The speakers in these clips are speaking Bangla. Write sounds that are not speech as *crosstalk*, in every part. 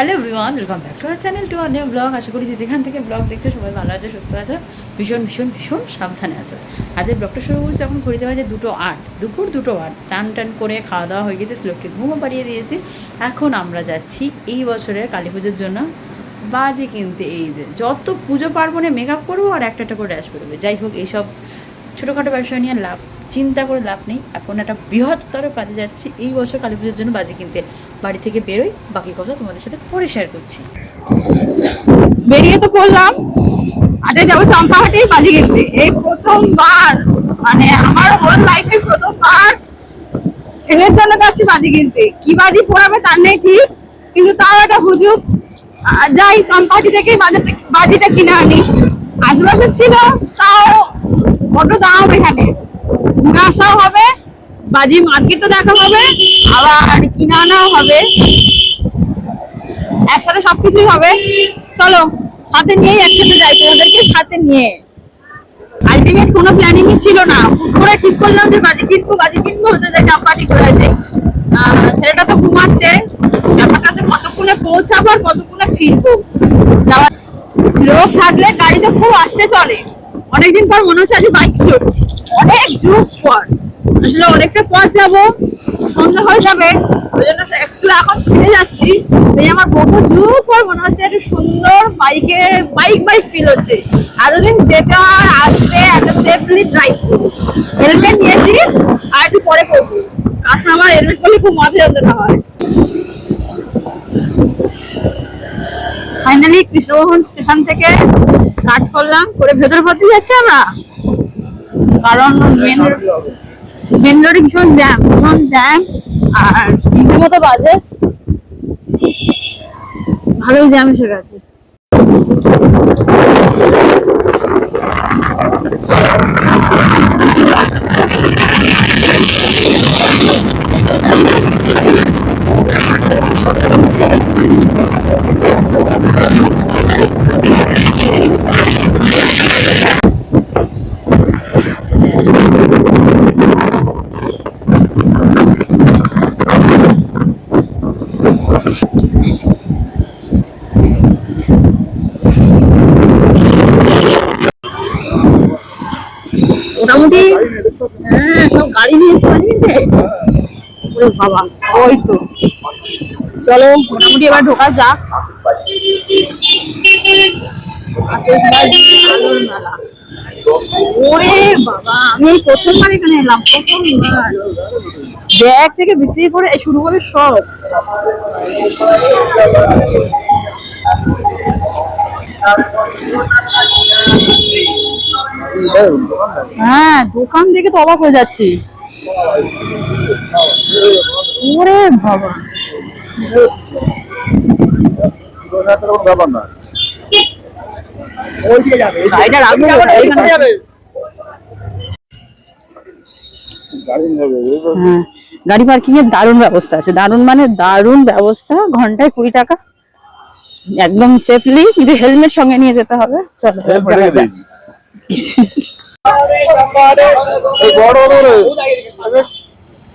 Hello everyone welcome back to our channel to our new blog আশা করি যেখান থেকে ব্লগ দেখছে, সবাই ভালো আছে, সুস্থ আছে। ভীষণ ভীষণ ভীষণ সাবধানে আছে। আজের ব্লগটা শুরু করছি এখন ঘড়িতে বাজে দুটো আট, দুপুর দুটো আট। চান টান করে খাওয়া দাওয়া হয়ে গেছে, শ্লোককে ঘুমও পাড়িয়ে দিয়েছি। এখন আমরা যাচ্ছি এই বছরের কালী পুজোর জন্য। বাজে কিনতে এই যে, যত পুজো পার্বণে মেকআপ করব আর একটা একটা করে ড্যাশ করবে যাই হোক, এইসব ছোটোখাটো ব্যবসা নিয়ে লাভ চিন্তা করে লাভ নেই। এখন একটা বৃহত্তর কাজে যাচ্ছি। এই বছর কালী পুজোর জন্য বাজি কিনতে। বাড়ি থেকে বেরোই বাকি কথা তোমাদের সাথে পরে শেয়ার করছি। বেরিয়ে তো পড়লাম। আজকে যাব চম্পাহাটি বাজি কিনতে। এই প্রথমবার মানে আমার হোল লাইফে প্রথমবার ছেলের জন্য যাচ্ছি বাজি কিনতে। কি বাজি পড়াবে তার নেই ঠিক কিন্তু তাও একটা আহ, যাই চম্পাহাটি থেকে বাজিটা কিনে আনি। আশেপাশে ছিল তাও কত দাম এখানে। ঘুরে আসাও হবে, বাজি মার্কেটও দেখা হবে, আবার কিনে আনাও হবে। একসাথে সবকিছুই হবে। চলো, সাথে নিয়েই একসাথে যাই, তোমাদেরকে সাথে নিয়ে। আলটিমেট কোনো প্ল্যানিংই ছিল না। করে ঠিক করলাম যে বাজি কিনবো বাজি কিনবো, হতে যাই চাপাটি করে আছে ছেলেটা তো ঘুমাচ্ছে। ব্যাপারটা হচ্ছে কতক্ষণে পৌঁছাবো আর কতক্ষণে ফিরবো? যাওয়ার লোক থাকলে গাড়িতে খুব আসতে চলে। অনেকদিন পর মনে হচ্ছে আজকে বাইক চড়ছি। অনেক যুগ পর। আসলে অনেকটা পথ যাব, সন্ধ্যা হয়ে যাবে, ওই জন্য একটু এখন ছেড়ে যাচ্ছি। এই আমার বহু যুগ পর মনে হচ্ছে একটা সুন্দর বাইকে বাইক বাইক ফিল হচ্ছে। এতদিন যেটা আসতে, একটা সেফলি ড্রাইভ করব হেলমেট নিয়েছি, আর একটু পরে করব কারণ আমার হেলমেট করলে খুব মাথা যন্ত্রণা হয়। ফাইনালি কৃষ্ণমোহন স্টেশন থেকে কাট করলাম, করে ভেতরে পড়তে যাচ্ছি আমরা। কারণ মেন মেন রোডে ভীষণ জ্যাম ভীষণ জ্যাম আর রীতিমতো মতো বাজে। ভালোই জ্যাম এসে গেছে। মোটামুটি হ্যাঁ সব গাড়ি নিয়ে এসে বাড়ি নিতে বাবা ওই তো। চলো, মোটামুটি এবার ঢোকা যাক। বাবা, আমি প্রথমবার এখানে এলাম ব্যাগ থেকে করে শুরু করে সব। হ্যাঁ দোকান দেখে তো অবাক হয়ে যাচ্ছি। ওরে বাবা। গাড়ি হ্যাঁ গাড়ি পার্কিং এর দারুণ ব্যবস্থা আছে। দারুণ মানে দারুণ ব্যবস্থা ঘন্টায় কুড়ি টাকা। একদম সেফলি কিন্তু হেলমেট সঙ্গে নিয়ে যেতে হবে চলো। *laughs*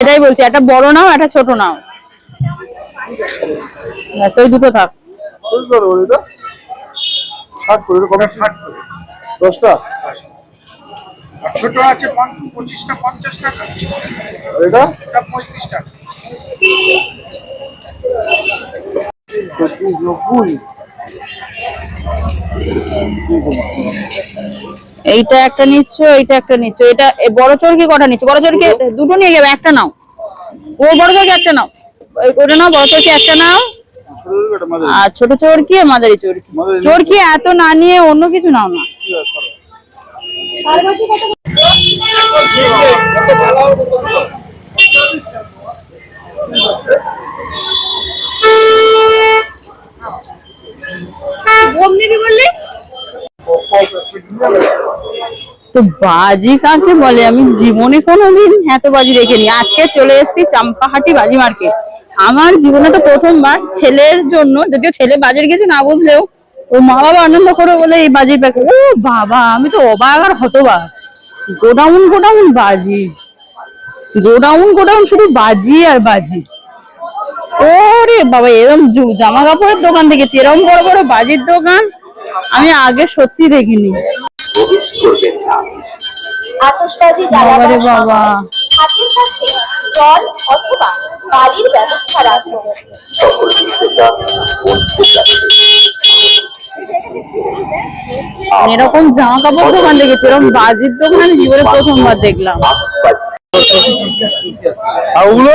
এটাই বলছি একটা বড় নাও একটা ছোট নাও। ব্যাস, ওই দুটো থাক। দশটা? ছোট আছে পঁচিশটা পঞ্চাশ টাকা। এটা? এটা পঁয়ত্রিশ টাকা। এইটা একটা নিচ্ছ এইটা একটা নিচ্ছ এটা বড় চরকি কটা নিচ্ছ? বড় চরকি দুটো। নিয়ে যাবে একটা নাও। ও বড় চরকি একটা নাও। ওটা নাও বড় চরকি একটা নাও। আর ছোট চরকি আর মাঝারি চরকি। চরকি এত না নিয়ে অন্য কিছু নাও না। তো বাজি কাকে বলে? আমি জীবনে কোনোদিন এত বাজি দেখিনি। আজকে চলে এসেছি চাম্পাহাটি বাজি মার্কেট। আমার জীবনে তো প্রথমবার ছেলের জন্য, যদিও ছেলে বাজির গেছে না বুঝলেও, ও মা বাবা আনন্দ করে বলে এই বাজির প্যাকেট ও বাবা, আমি তো অবাক আর হতবাক। গোডাউন গোডাউন বাজি। গোডাউন গোডাউন শুধু বাজি আর বাজি। ওরে বাবা এরকম জু- জামা কাপড়ের দোকান দেখেছি এরকম বড় বড় বাজির দোকান আমি আগে সত্যি দেখিনি। আতশবাজি জ্বালাবার বাবা। হাতের কাছে জল অথবা বালির ব্যবস্থা রাখুন। এরকম জামা কাপড় দোকান দেখেছি এরকম বাজির দোকান জীবনে প্রথমবার দেখলাম। ওগুলো?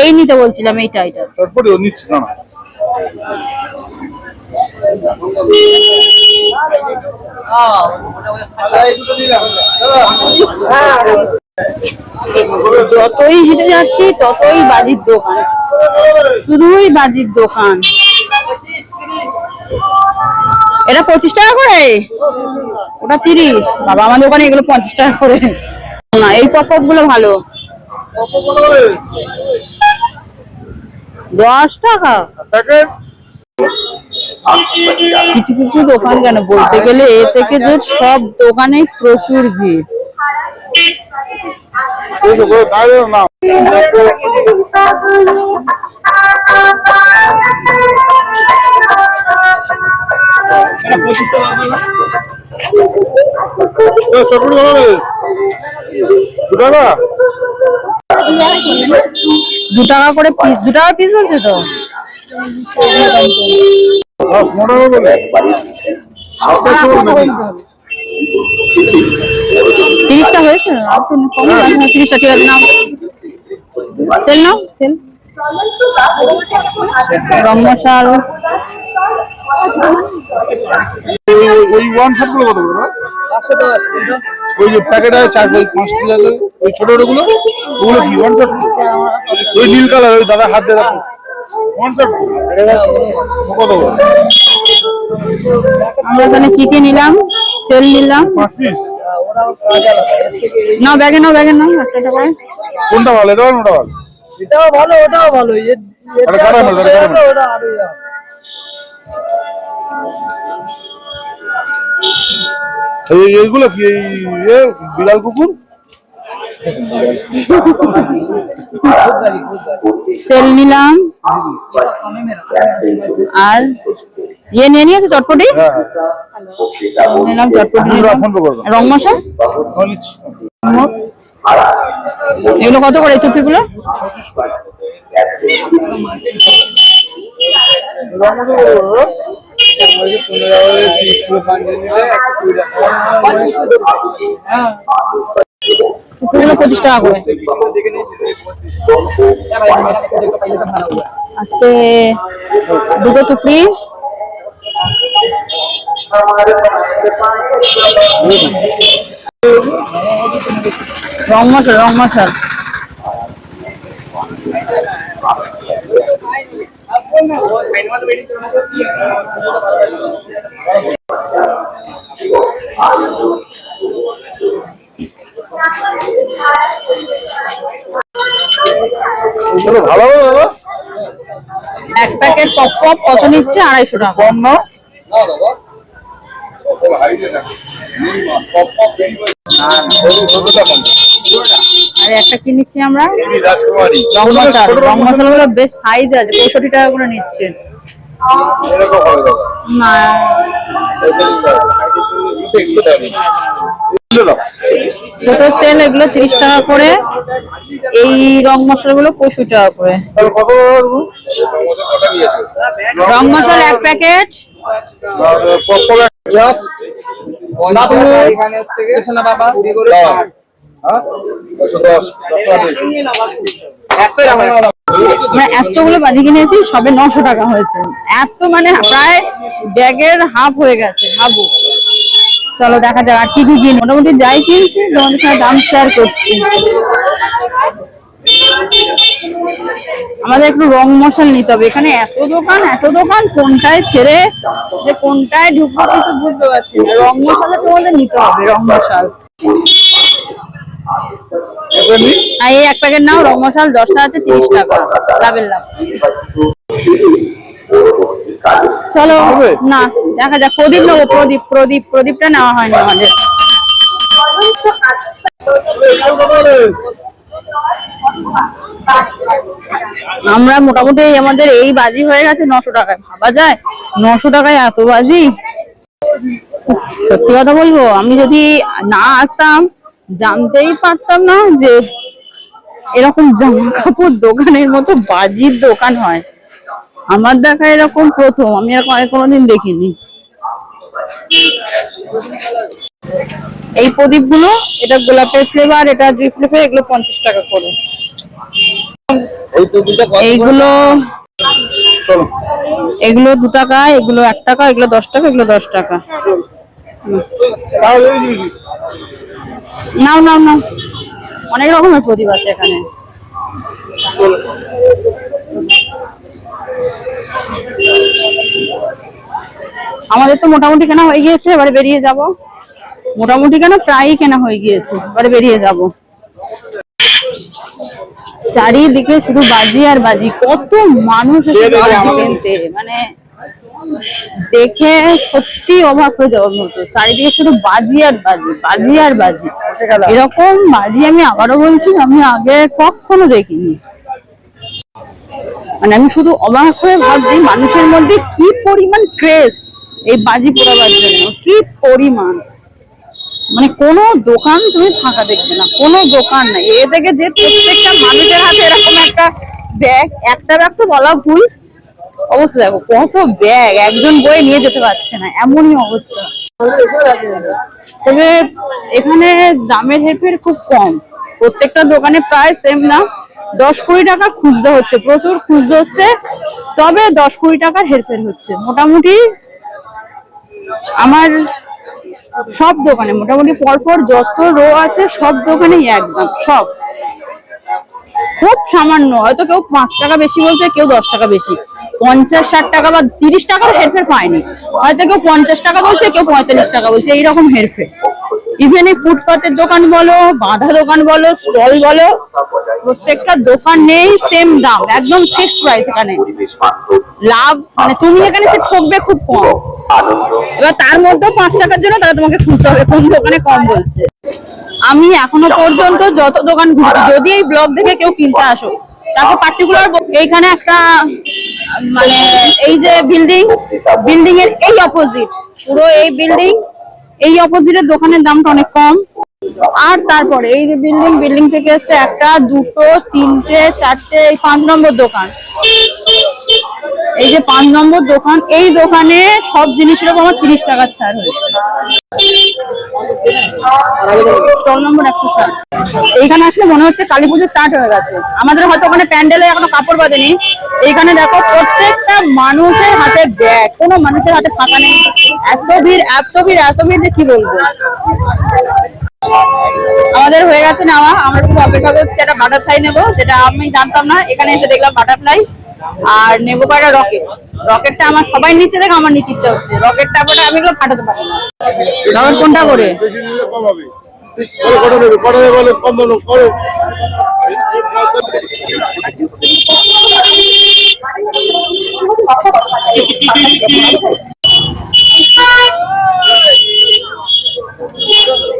এই নিতে বলছিলাম এইটা এটা ও নিচ্ছে না। যতই হেঁটে যাচ্ছি, ততই বাজির দোকান। শুধুই বাজির দোকান। এটা পঁচিশ টাকা করে? ওটা তিরিশ। বাবা আমার দোকানে এগুলো পঞ্চাশ টাকা করে। না, এই পপগুলো ভালো। দশ টাকা। কিছু কিছু দোকান কেন? বলতে গেলে এ থেকে যে সব দোকানে প্রচুর ভিড়। দু টাকা করে পিস দু টাকা পিস বলছে তো? পনেরো বলে? তিরিশটা হয়েছে? তিরিশটা ঠিক আছে নাও সেল নাও সেল ওই- ওয়ান কত করে ওই যে প্যাকেট আছে চার ওই পাঁচ টাকা ওই ছোট ওগুলো কি ওয়ান শট ওই নীল কালার ওই দাদা হাত দিয়ে আমরা এখানে কি কি নিলাম? সেল নিলাম। নাও ব্যাগে নাও ব্যাগে নাও একটা কোনটা ভালো এটা ভালো ওটা ভালো? এটাও ভালো ওটাও ভালো। এটা। ওটা আরও এইগুলো কি? এই বিড়াল কুকুর? সেল নিলাম। আর ইয়ে নিয়ে নিয়েছে চটপটি? নিলাম চটপটি। রং হ্যাঁ, এগুলো কত করে টুপিগুলো টুপিগুলো পঁচিশ টাকা করে। আজকে দুটো টুপি। রং মশাল রং মশাল। এগুলো ভালো হবে এক প্যাকেট পপ পপ কত নিচ্ছে? আড়াইশো টাকা। কম না আর একটা কি নিচ্ছি আমরা? রং মশাল রং মশাল বেশ সাইজ আছে পঁয়ষট্টি টাকা করে নিচ্ছে। না। ছোট তেল এগুলো তিরিশ টাকা করে। এই রং মশলা গুলো পঁয়ষট্টি টাকা করে? রং মশলা এক প্যাকেট। মানে এতগুলো বাজি কিনেছি সবে নশো টাকা হয়েছে। এত মানে প্রায় ব্যাগের হাফ হয়ে গেছে হাবু চলো দেখা যাক আর কি কি কিন। মোটামুটি যাই কিনছি তোমাদের সাথে দাম শেয়ার করছি। আমাদের একটু রং মশাল নিতে হবে। এখানে এত দোকান এত দোকান কোনটায় ছেড়ে যে কোনটায় ঢুকবো কিছু বুঝতে পারছি না। রং মশালা তোমাদের নিতে হবে রং মশাল। এই এক প্যাকেট নাও রং মশাল দশটা আছে তিরিশ টাকা। লাভের লাভ। চলো না দেখা যাক। প্রদীপ নেব প্রদীপ প্রদীপ প্রদীপটা নেওয়া হয়নি আমাদের। আমরা মোটামুটি আমাদের এই বাজি হয়ে গেছে নশো টাকায়। ভাবা যায়? নশো টাকায় এত বাজি? সত্যি কথা বলব, আমি যদি না আসতাম, জানতেই পারতাম না যে এরকম জামা কাপড় দোকানের মতো বাজির দোকান হয়। আমার দেখা এরকম প্রথম, আমি এরকম আগে কোনোদিন দেখিনি। এই প্রদীপগুলো এটা গোলাপের ফ্লেভার এটা জুই ফ্লেভার এগুলো পঞ্চাশ টাকা করে। এইগুলো এগুলো দু টাকা এগুলো এক টাকা এগুলো দশ টাকা এগুলো দশ টাকা। নাও নাও নাও। অনেক রকমের প্রদীপ আছে এখানে। আমাদের তো মোটামুটি কেনা হয়ে গিয়েছে এবারে বেরিয়ে যাব। মোটামুটি কেন? প্রায়ই কেনা হয়ে গিয়েছে। এবারে বেরিয়ে যাব। চারিদিকে শুধু বাজি আর বাজি। কত মানুষ কিনতে মানে দেখে সত্যি অবাক হয়ে যাওয়ার মতো চারিদিকে শুধু বাজি আর বাজি বাজি আর বাজি। এরকম বাজি আমি আবারও বলছি আমি আগে কখনো দেখিনি। মানে আমি শুধু অবাক হয়ে ভাবছি মানুষের মধ্যে কি পরিমাণ ক্রেজ এই বাজি পোড়াবার জন্য। কি পরিমাণ? মানে কোনো দোকান তুমি ফাঁকা দেখবে না, কোনো দোকান নাই। এ থেকে যে প্রত্যেকটা মানুষের হাতে এরকম একটা ব্যাগ একটা ব্যাগ তো বলা ভুল। অবস্থা দেখো, কত ব্যাগ একজন বয়ে নিয়ে যেতে পারছে না, এমনই অবস্থা। তবে এখানে দামের হেরফের খুব কম। প্রত্যেকটা দোকানে প্রায় সেম না দশ কুড়ি টাকা খুঁজতে হচ্ছে, প্রচুর খুঁজতে হচ্ছে, তবে দশ কুড়ি টাকার হেরফের হচ্ছে। মোটামুটি আমার সব দোকানে, মোটামুটি পরপর যত রো আছে সব দোকানেই একদম, সব। খুব সামান্য, হয়তো কেউ পাঁচ টাকা বেশি বলছে, কেউ দশ টাকা বেশি। পঞ্চাশ, ষাট টাকা বা তিরিশ টাকার হেরফের পায়নি। হয়তো কেউ পঞ্চাশ টাকা বলছে, কেউ পঁয়তাল্লিশ টাকা বলছে, এইরকম হেরফের। ইভেন এই ফুটপাতের দোকান বলো, বাঁধা দোকান বলো, স্টল বলো, প্রত্যেকটা দোকান নেই সেম দাম, একদম ফিক্সড প্রাইস এখানে। লাভ মানে তুমি এখানে সে ঠকবে খুব কম। এবার তার মধ্যে পাঁচ টাকার জন্য তারা তোমাকে খুঁজতে হবে, কোন দোকানে কম বলছে। আমি এখনও পর্যন্ত যত দোকান ঘুরছি যদি এই ব্লগ দেখে কেউ কিনতে আসো, তাকে পার্টিকুলার এইখানে একটা মানে এই যে বিল্ডিং বিল্ডিং এর এই অপোজিট পুরো এই বিল্ডিং এই অপোজিটের দোকানের দামটা অনেক কম। আর তারপরে এই যে বিল্ডিং বিল্ডিং থেকে এসছে একটা, দুটো, তিনটে, চারটে, এই পাঁচ নম্বর দোকান। এই যে পাঁচ নম্বর দোকান, এই দোকানে সব জিনিসের উপর আমার তিরিশ টাকার ছাড় হয়েছে। নম্বর একশো ষাট। এইখানে আসলে মনে হচ্ছে কালী পুজো স্টার্ট হয়ে গেছে। আমাদের হয়তো ওখানে প্যান্ডেলে এখনও কাপড় বাঁধেনি। এইখানে দেখো প্রত্যেকটা মানুষের হাতে ব্যাগ কোনো মানুষের হাতে ফাঁকা নেই। এত ভিড় এত ভিড় এত ভিড় যে কি বলব? আমাদের হয়ে গেছে নেওয়া। আমরা শুধু অপেক্ষা করছি, একটা বাটারফ্লাই নেব, যেটা আমি জানতাম না। এখানে এসে দেখলাম বাটারফ্লাই আর নেব কয়টা রকেট? রকেটটা আমার সবাই নিচ্ছে দেখে আমার নিতে ইচ্ছা হচ্ছে। রকেটটা আবার আমি এগুলো ফাটাতে পারি না। কোনটা করে? বেশি নিলে *laughs*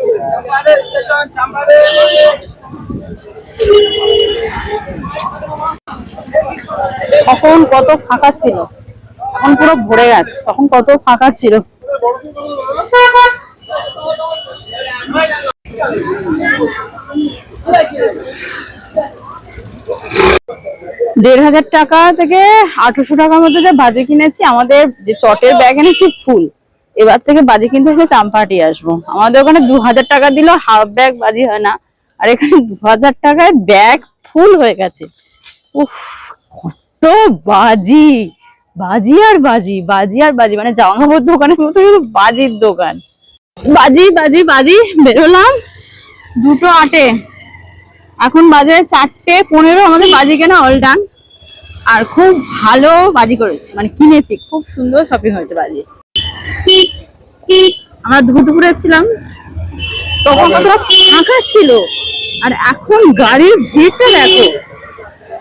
তখন কত ফাঁকা ছিল? এখন পুরো ভরে গেছে। তখন কত ফাঁকা ছিল? দেড় হাজার টাকা থেকে আঠারোশো টাকার মধ্যে যে বাজে কিনেছি, আমাদের যে চটের ব্যাগ এনেছি, ফুল। এবার থেকে বাজি কিনতে হলে চাম্পাহাটি আসব। আমাদের ওখানে দু হাজার টাকা দিল হাফ ব্যাগ বাজি হয় না। আর এখানে দু হাজার টাকায় ব্যাগ ফুল হয়ে গেছে। উফ, কত বাজি! বাজি আর বাজি বাজি আর বাজি মানে জামা কাপড় দোকানের মতো বাজির দোকান। বাজি বাজি বাজি, বেরোলাম। দুটো আটে। এখন বাজে চারটে পনেরো, আমাদের বাজি কেনা অল ডান আর খুব ভালো বাজি করেছি মানে কিনেছি, খুব সুন্দর শপিং হয়েছে বাজি। আমরা দুপুরে ছিলাম, তখন ফাঁকা ছিল। আর এখন গাড়ির ভিড়টা দেখো,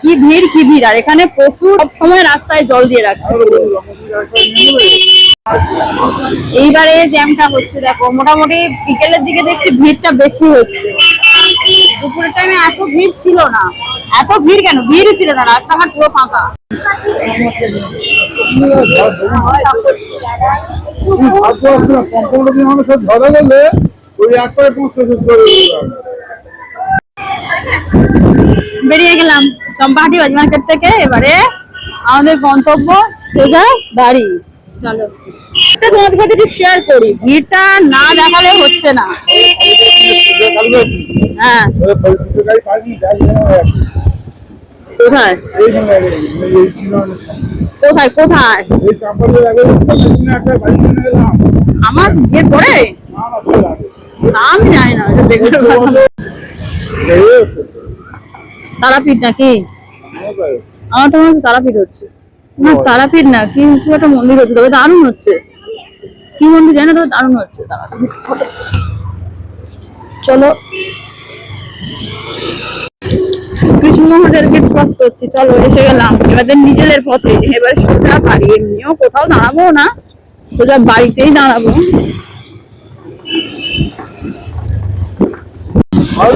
কি ভিড় কি ভিড়। আর এখানে প্রচুর সময় রাস্তায় জল দিয়ে রাখছে। এইবারে জ্যামটা হচ্ছে, দেখো, মোটামুটি বিকেলের দিকে দেখছি ভিড়টা বেশি হচ্ছে। দুপুরের টাইমে এত ভিড় ছিল না। এত ভিড় কেন? ভিড় ছিল না রাস্তাঘাট পুরো ফাঁকা। ধরে গেলে ওই একবারে করে বেরিয়ে গেলাম চম্পাহাটি বাজি মার্কেট থেকে, এবারে আমাদের গন্তব্য সোজা বাড়ি। চলো। তোমাদের সাথে একটু শেয়ার করি। ভিড়টা না দেখালে হচ্ছে না। হ্যাঁ। কোথায়? কোথায়? কোথায়? আমার বিয়ে পড়ে? তা আমি জানি না তারাপীঠ নাকি? আমার তো মনে হচ্ছে তারাপীঠ হচ্ছে। না তারাপীঠ না কি কিছু একটা মন্দির হচ্ছে তবে দারুণ হচ্ছে। কি মন্দির জানি না তবে দারুণ হচ্ছে চলো। গেট ক্রস করছি চলো এসে গেলাম। এবার নিজেদের পথে এবার সোজা বাড়ি এমনিও কোথাও দাঁড়াবো না। সোজা বাড়িতেই দাঁড়াবো। কি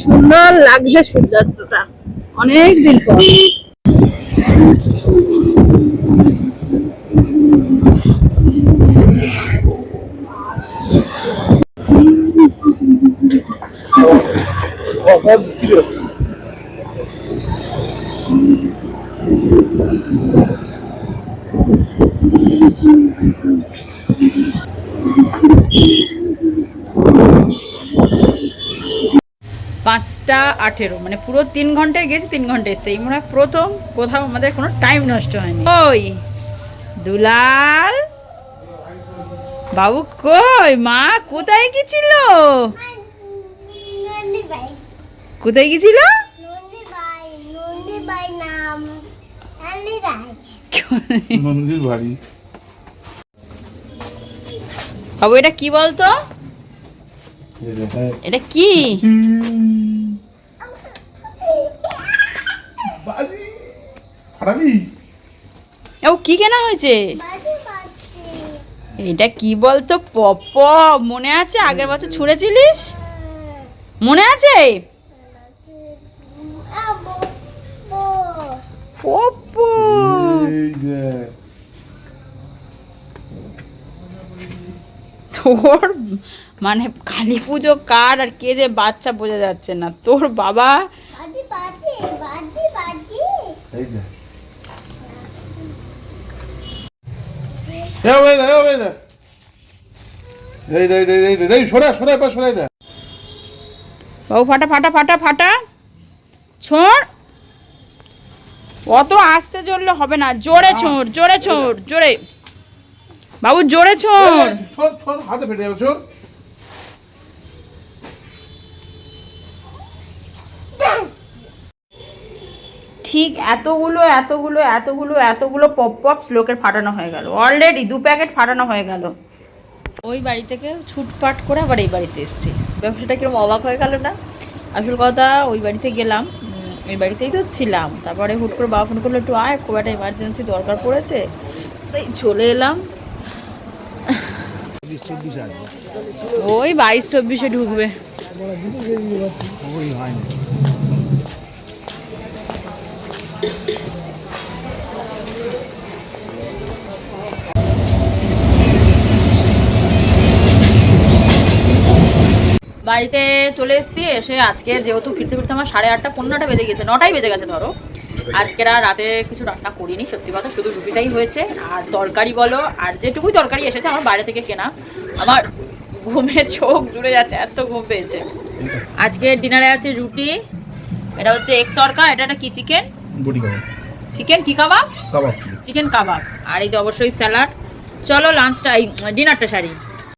সুন্দর লাগছে সূর্যাস্তটা। অনেক দিন পর। পাঁচটা আঠেরো মানে পুরো তিন ঘন্টায় গেছি তিন ঘন্টায় এসছে। এই মনে হয় প্রথম কোথাও আমাদের কোনো টাইম নষ্ট হয়নি। ওই দুলাল বাবু কই? মা কোথায় গেছিল? কোথায় গেছিল? বাবু এটা কি বলতো? এটা কি? হারাবি ও কি কেনা হয়েছে? এটা কি বলতো পপ মনে আছে? আগের বছর ছুঁড়েছিলিস? মনে আছে? পপো। তোর মানে কালী পুজো কার আর কে যে বাচ্চা বোঝা যাচ্ছে না। তোর বাবা? বাজি বাজি বাজি বাজি। এই এই ওই দে ওই দে এই দে এই দে এই দে এই সরা সরা পা সরাই দে বাবু ফাটা ফাটা ফাটা ফাটা। ছোঁড়। অত আস্তে জ্বললে হবে না। জোরে ছোঁড় জোরে ছোঁড় জোরে। বাবু জোরে ছোঁড়। হাতে ফেটে যাবে ছোট ঠিক এতগুলো এতগুলো এতগুলো এতগুলো পপ পপ লোকের ফাটানো হয়ে গেল। অলরেডি দু প্যাকেট ফাটানো হয়ে গেল। ওই বাড়ি থেকে ছুটপাট করে আবার এই বাড়িতে এসেছি। ব্যবসাটা কীরকম অবাক হয়ে গেল না? আসল কথা ওই বাড়িতে গেলাম ওই বাড়িতেই তো ছিলাম। তারপরে হুট করে বাবা ফোন করল একটু আয় খুব একটা এমার্জেন্সি দরকার পড়েছে। এই চলে এলাম। ওই বাইশ চব্বিশে ঢুকবে। বাড়িতে চলে এসেছি, এসে আজকে যেহেতু ফিরতে ফিরতে আমার সাড়ে আটটা, পনেরোটা বেজে গেছে, নটাই বেজে গেছে ধরো। আজকের আর রাতে কিছু রান্না করিনি, সত্যি কথা শুধু রুটিটাই হয়েছে। আর তরকারি বলো, আর যেটুকুই তরকারি এসেছে আমার বাইরে থেকে কেনা। আমার ঘুমে চোখ জুড়ে যাচ্ছে, এত ঘুম পেয়েছে। আজকে ডিনারে আছে রুটি, এটা হচ্ছে এক তরকা, এটা একটা কি চিকেন বডি কাবাব। চিকেন কি কাবাব? কাবাব চিকেন কাবাব। আর এই তো অবশ্যই স্যালাড চলো লাঞ্চটা এই ডিনারটা সারি।